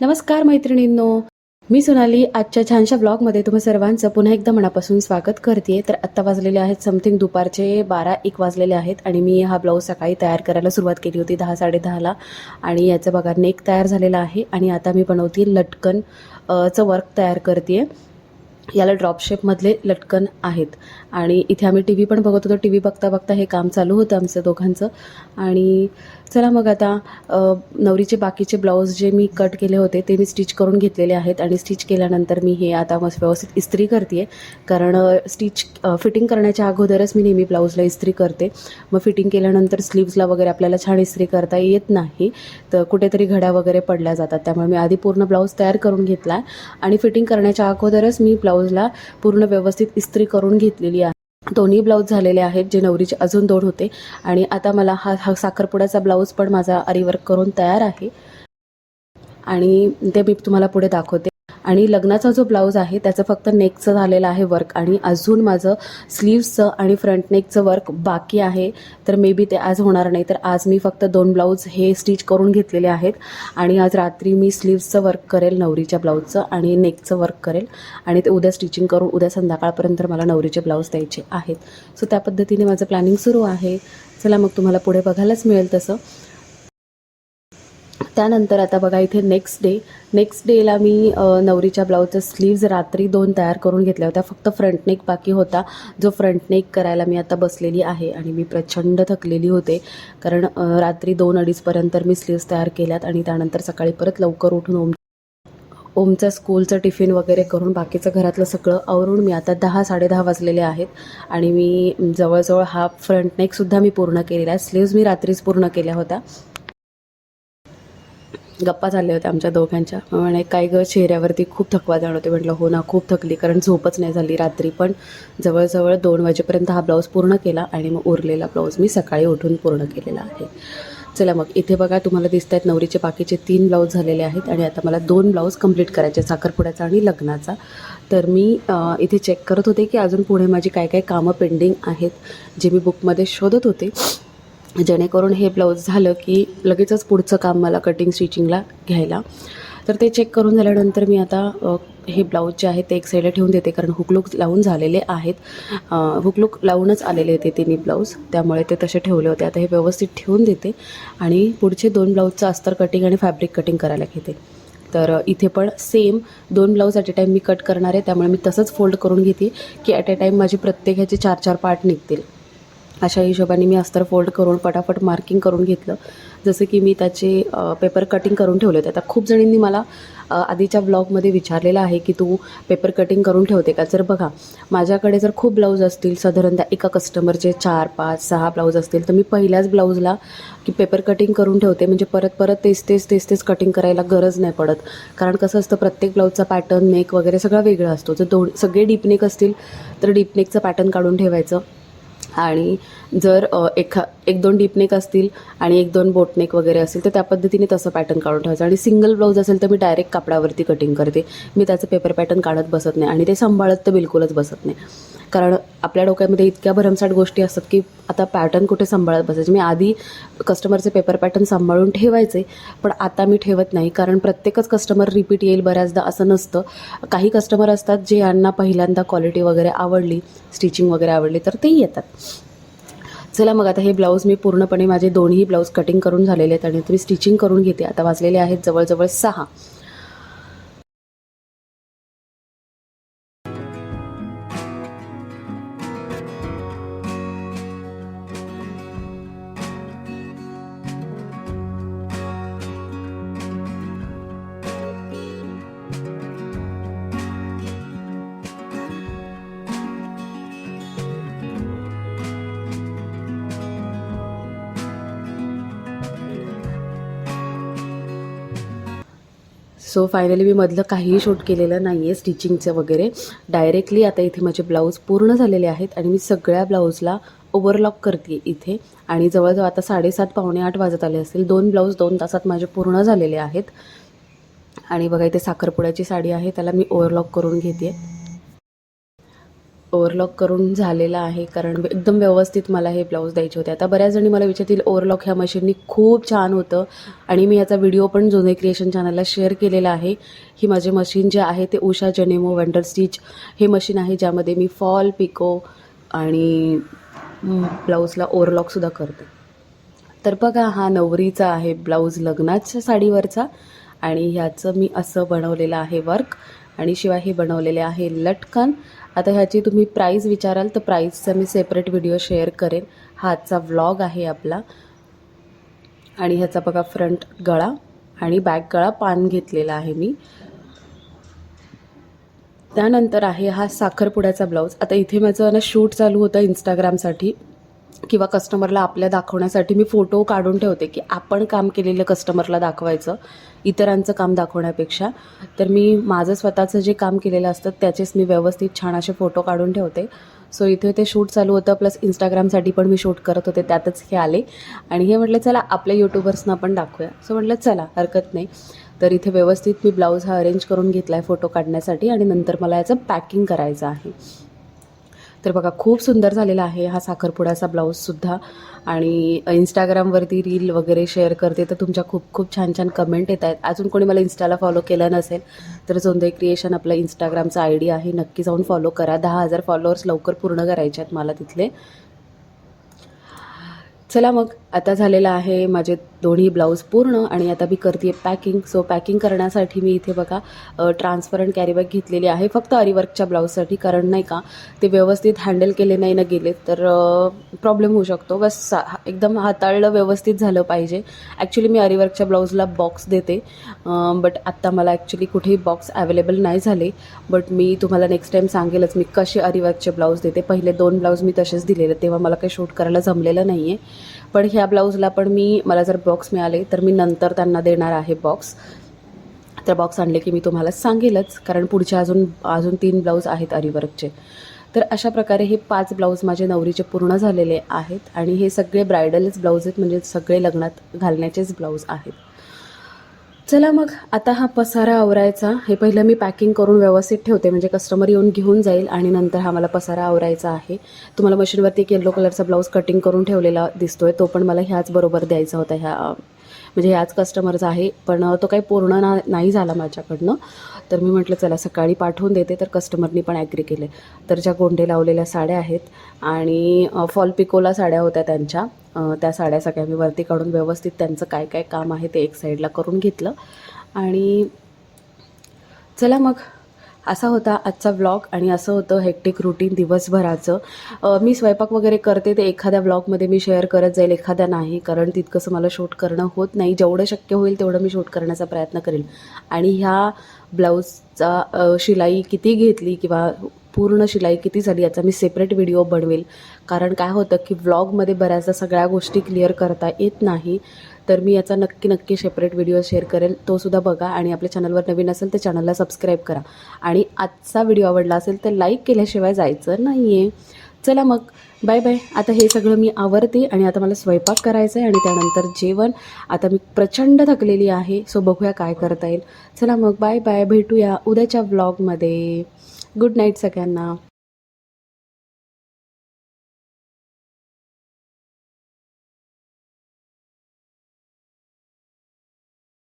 नमस्कार मैत्रिणींनो. मी सोनाली आजच्या छानशा ब्लॉगमध्ये तुम्हा सर्वांचं पुन्हा एकदा मनापासून स्वागत करते तर आत्ता वाजलेले आहेत समथिंग दुपारचे बारा एक वाजलेले आहेत आणि मी हा ब्लाऊज सकाळी तयार करायला सुरुवात केली होती दहा साडेदहाला आणि याचं बघा नेक तयार झालेला आहे आणि आता मी बनवते लटकन चं वर्क तयार करते याला ड्रॉप शेपमधले लटकन आहेत. आणि इथे आम्ही टी व्ही पण बघत होतो. टी व्ही बघता बघता हे काम चालू होतं आमचं दोघांचं. आणि चला मग आता नवरीचे बाकीचे ब्लाऊज जे मी कट केले होते ते मी स्टिच करून घेतलेले आहेत आणि स्टिच केल्यानंतर मी हे आता मस्त व्यवस्थित इस्त्री करते. कारण स्टिच फिटिंग करण्याच्या अगोदरच मी नेहमी ब्लाऊजला इस्त्री करते. मग फिटिंग केल्यानंतर स्लीव्सला वगैरे आपल्याला छान इस्त्री करता येत नाही. तर कुठेतरी घड्या वगैरे पडल्या जातात. त्यामुळे मी आधी पूर्ण ब्लाऊज तयार करून घेतला आणि फिटिंग करण्याच्या अगोदरच मी ब्लाऊजला पूर्ण व्यवस्थित इस्त्री करून घेतलेली आहे. दोन्ही ब्लाऊज झालेले आहेत जे नवरीचे अजून दोन होते. आणि आता मला हा हा साखरपुड्याचा ब्लाऊज पण माझा आरीवर्क करून तयार आहे. आणि ते मी तुम्हाला पुढे दाखवते. आणि लग्नाचा जो ब्लाऊज आहे त्याचं फक्त नेकचं झालेलं आहे वर्क आणि अजून माझं स्लीव्सचं आणि फ्रंट नेकचं वर्क बाकी आहे. तर मे बी ते आज होणार नाही तर आज मी फक्त दोन ब्लाऊज हे स्टिच करून घेतलेले आहेत. आणि आज रात्री मी स्लीव्सचं वर्क करेल नवरीच्या ब्लाऊजचं आणि नेकचं वर्क करेल. आणि ते उद्या स्टिचिंग करून उद्या संध्याकाळपर्यंत मला नवरीचे ब्लाऊज द्यायचे आहेत. सो त्या पद्धतीने माझं प्लॅनिंग सुरू आहे. चला मग तुम्हाला पुढे बघायलाच मिळेल तसं. त्यानंतर आता बघा इथे नेक्स्ट डे नेक्स्ट डेला मी नवरीच्या ब्लाऊजच्या स्लीव्ज रात्री दोन तयार करून घेतल्या होत्या. फक्त फ्रंट नेक बाकी होता. जो फ्रंट नेक करायला मी आता बसलेली आहे आणि मी प्रचंड थकलेली होते. कारण रात्री दोन अडीचपर्यंत मी स्लीव्ज तयार केल्यात आणि त्यानंतर सकाळी परत लवकर उठून ओम ओमचं स्कूलचं टिफिन वगैरे करून बाकीचं घरातलं सगळं आवरून मी आता दहा साडेदहा वाजलेले आहेत. आणि मी जवळजवळ हा फ्रंट नेकसुद्धा मी पूर्ण केलेला आहे. स्लीव्ज मी रात्रीच पूर्ण केल्या होत्या. गप्पा चालल्या होत्या आमच्या दोघांच्या. म्हणे काय गं चेहऱ्यावरती खूप थकवा जाणवते म्हटलं हो ना खूप थकली कारण झोपच नाही झाली रात्री. पण जवळजवळ दोन वाजेपर्यंत हा ब्लाऊज पूर्ण केला आणि मग उरलेला ब्लाऊज मी सकाळी उठून पूर्ण केलेला आहे. चला मग इथे बघा तुम्हाला दिसत आहेत नवरीचे बाकीचे तीन ब्लाऊज झालेले आहेत आणि आता मला दोन ब्लाऊज कंप्लीट करायचे साखरपुड्याचा आणि लग्नाचा. तर मी इथे चेक करत होते की अजून पुढे माझी काय काय कामं पेंडिंग आहेत जे मी बुकमध्ये शोधत होते. जेणेकरून हे ब्लाऊज झालं की लगेचच पुढचं काम मला कटिंग स्टिचिंगला घ्यायला. तर ते चेक करून झाल्यानंतर मी आता हे ब्लाऊज जे आहे ते एक साईडला ठेवून देते कारण हुकलूक लावून झालेले आहेत. हुकलूक लावूनच आलेले होते तिन्ही ब्लाऊज त्यामुळे ते तसे ठेवले होते. आता हे व्यवस्थित ठेवून देते आणि पुढचे दोन ब्लाऊजचं अस्तर कटिंग आणि फॅब्रिक कटिंग करायला घेते. तर इथे पण सेम दोन ब्लाऊज ॲट अ टाईम मी कट करणार आहे त्यामुळे मी तसंच फोल्ड करून घेते की ॲट अ टाईम माझी प्रत्येक ह्याचे चार चार पार्ट निघतील. अशा हिशोबाने मी अस्तर फोल्ड करून पटापट मार्किंग करून घेतलं. जसं की मी त्याचे पेपर कटिंग करून ठेवले होते. आता खूप जणींनी मला आधीच्या ब्लॉगमध्ये विचारलेलं आहे की तू पेपर कटिंग करून ठेवते का? जर बघा माझ्याकडे जर खूप ब्लाऊज असतील साधारणतः एका कस्टमरचे चार पाच सहा ब्लाऊज असतील तर मी पहिल्याच ब्लाऊजला की पेपर कटिंग करून ठेवते. म्हणजे परत परत तेच तेच तेच तेच कटिंग करायला गरज नाही पडत. कारण कसं असतं प्रत्येक ब्लाऊजचा पॅटर्न नेक वगैरे सगळा वेगळा असतो. जर दोन सगळे डीपनेक असतील तर डीपनेकचं पॅटर्न काढून ठेवायचं. आणि जर एखा एक दोन डीपनेक असतील आणि एक दोन बोटनेक वगैरे असतील तर त्या पद्धतीने तसं पॅटर्न काढून ठेवायचं. आणि सिंगल ब्लाऊज असेल तर मी डायरेक्ट कापडावरती कटिंग करते. मी त्याचं पेपर पॅटर्न काढत बसत नाही आणि ते सांभाळत तर बिलकुलच बसत नाही. कारण आपल्या डोक्यामध्ये इतक्या भरमसाट गोष्टी असतात की आता पॅटर्न कुठे सांभाळत बसायचे? मी आधी कस्टमरचे पेपर पॅटर्न सांभाळून ठेवायचे पण आता मी ठेवत नाही. कारण प्रत्येकच कस्टमर रिपीट येईल बऱ्याचदा असं नसतं. काही कस्टमर असतात जे यांना पहिल्यांदा क्वालिटी वगैरे आवडली स्टिचिंग वगैरे आवडली तर ते येतात. चला मग आता हे ब्लाऊज मी पूर्णपणे माझे दोन्ही ब्लाऊज कटिंग करून झालेले आहेत आणि तुम्ही स्टिचिंग करून घेते. आता वाजलेले आहेत जवळजवळ सहा. सो फायनली मी मधलं काहीही शूट केलेलं नाही आहे स्टिचिंगचं वगैरे. डायरेक्टली आता इथे माझे ब्लाऊज पूर्ण झालेले आहेत आणि मी सगळ्या ब्लाऊजला ओव्हरलॉक करते इथे. आणि जवळजवळ आता साडेसात पावणे आठ वाजत आले असतील. दोन ब्लाऊज दोन तासात माझे पूर्ण झालेले आहेत. आणि बघा इथे साखरपुड्याची साडी आहे त्याला मी ओव्हरलॉक करून घेते ओव्हरलॉक करून झालेला आहे. कारण एकदम व्यवस्थित मला हे ब्लाऊज द्यायचे होते. आता बऱ्याच जणी मला विचारतील ओव्हरलॉक ह्या मशीननी खूप छान होतं. आणि मी याचा व्हिडिओ पण जुने क्रिएशन चॅनलला शेअर केलेला आहे. ही माझे मशीन जे आहे ते उषा जनेमो वंडर स्टिच हे मशीन आहे ज्यामध्ये मी फॉल पिको आणि ब्लाऊजला ओव्हरलॉकसुद्धा करते. तर बघा हा नवरीचा आहे ब्लाऊज लग्नाच्या साडीवरचा आणि ह्याचं मी असं बनवलेलं आहे वर्क. आणि शिवाय हे बनवलेले आहे लटकन. आता ह्याची तुम्ही प्राईस विचाराल तर प्राईजचा मी सेपरेट व्हिडिओ शेअर करेन. हा आजचा व्लॉग आहे आपला. आणि ह्याचा बघा फ्रंट गळा आणि बॅक गळा पान घेतलेला आहे मी. त्यानंतर आहे हा साखरपुड्याचा ब्लाऊज आता इथे माझं ना शूट चालू होतं इंस्टाग्रामसाठी किंवा कस्टमरला आपल्या दाखवण्यासाठी मी फोटो काढून ठेवते की आपण काम केलेलं कस्टमरला दाखवायचं इतरांचं काम दाखवण्यापेक्षा. तर मी माझं स्वतःचं जे काम केलेलं असतं त्याचेच मी व्यवस्थित छान असे फोटो काढून ठेवते. सो इथे ते शूट चालू होतं प्लस इंस्टाग्रामसाठी पण मी शूट करत होते त्यातच हे आले. आणि हे म्हटलं चला आपल्या यूट्यूबर्सना पण दाखवूया. सो म्हटलं चला हरकत नाही. तर इथे व्यवस्थित मी ब्लाऊज हा अरेंज करून घेतला आहे फोटो काढण्यासाठी आणि नंतर मला याचं पॅकिंग करायचं आहे. तर बघा खूप सुंदर झालेला आहे हा साखरपुड्याचा ब्लाऊजसुद्धा आणि इंस्टाग्रामवरती रील वगैरे शेअर करते तर तुमच्या खूप खूप छान छान कमेंट येत आहेत. अजून कोणी मला इन्स्टाला फॉलो केलं नसेल तर जोंदे क्रिएशन आपलं इंस्टाग्रामचा आय डी आहे. नक्की जाऊन फॉलो करा. दहा हजार फॉलोअर्स लवकर पूर्ण करायचे आहेत मला तिथले. चला मग आता झालेलं आहे माझे दोन्ही ब्लाऊज पूर्ण आणि आता मी करते पॅकिंग सो पॅकिंग करण्यासाठी मी इथे बघा ट्रान्सपरंट कॅरीबॅग घेतलेली आहे. फक्त अरिवर्कच्या ब्लाऊजसाठी कारण नाही का ते व्यवस्थित हँडल केले नाही ना गेले तर प्रॉब्लेम होऊ शकतो. बस सा एकदम हाताळलं व्यवस्थित झालं पाहिजे. ॲक्च्युली मी अरिवर्कच्या ब्लाऊजला बॉक्स देते बट आत्ता मला ॲक्च्युली कुठेही बॉक्स अवेलेबल नाही झाले. बट मी तुम्हाला नेक्स्ट टाईम सांगेलच मी कसे अरिवर्कचे ब्लाऊज देते. पहिले दोन ब्लाऊज मी तसेच दिलेले तेव्हा मला काही शूट करायला जमलेलं नाही आहे पण ह्या ब्लाऊजला पण मी मला जर बॉक्स बॉक्स मिळाले तर मी नंतर त्यांना देणार आहे बॉक्स तर बॉक्स आणले की मी तुम्हाला सांगेलच कारण पुढचे अजून अजून तीन ब्लाऊज आहेत अरिवर्कचे तर अशा प्रकारे हे पाच ब्लाऊज माझे नवरीचे पूर्ण झालेले आहेत आणि हे सगळे ब्रायडलच ब्लाऊज आहेत म्हणजे सगळे लग्नात घालण्याचेच ब्लाऊज आहेत. चला मग आता हा पसारा आवरायचा. हे पहिलं मी पॅकिंग करून व्यवस्थित ठेवते. म्हणजे कस्टमर येऊन घेऊन जाईल आणि नंतर हा मला पसारा आवरायचा आहे. तुम्हाला मशीनवरती एक येल्लो कलरचा ब्लाऊज कटिंग करून ठेवलेला दिसतोय. तो पण मला ह्याच बरोबर द्यायचा होता ह्या म्हणजे ह्याच कस्टमरचा आहे पण तो काही पूर्ण ना नाही झाला माझ्याकडनं. तर मी म्हटलं चला सकाळी पाठवून देते. तर कस्टमरनी पण ॲग्री केले. तर ज्या गोंडे लावलेल्या साड्या आहेत आणि फॉल पिकोला साड्या होत्या त्यांच्या त्या साड्या सगळ्या मी वरती काढून व्यवस्थित त्यांचं काय काय काम आहे ते एक साईडला करून घेतलं. आणि चला मग. असा होता आजचा व्लॉग आणि असं होतं हेक्टिक रुटीन दिवसभराचं. मी स्वयंपाक वगैरे करते ते एखाद्या व्लॉगमध्ये मी शेअर करत जाईल एखाद्या नाही. कारण तितकंसं मला शूट करणं होत नाही. जेवढं शक्य होईल तेवढं मी शूट करण्याचा प्रयत्न करेल आणि ह्या ब्लाऊजचा शिलाई किती घेतली किंवा पूर्ण शिलाई किती झाली याचा मी सेपरेट व्हिडिओ बनवेल. कारण काय होतं की व्लॉगमध्ये बऱ्याचदा सगळ्या गोष्टी क्लिअर करता येत नाही. तर मी याचा नक्की नक्की सेपरेट व्हिडिओ शेअर करेल. तोसुद्धा बघा आणि आपल्या चॅनलवर नवीन असेल तर चॅनलला सबस्क्राईब करा. आणि आजचा व्हिडिओ आवडला असेल तर लाईक केल्याशिवाय जायचं नाही आहे चला मग. Bye bye. आता हे सगळं मी आवरते आणि आता मला स्वयंपाक करायचा आहे आणि त्यानंतर जेवण. आता मी प्रचंड थकलेली आहे सो बघूया काय करता येईल. चला मग बाय बाय. भेटूया उद्याच्या व्लॉगमध्ये गुड नाईट सगळ्यांना.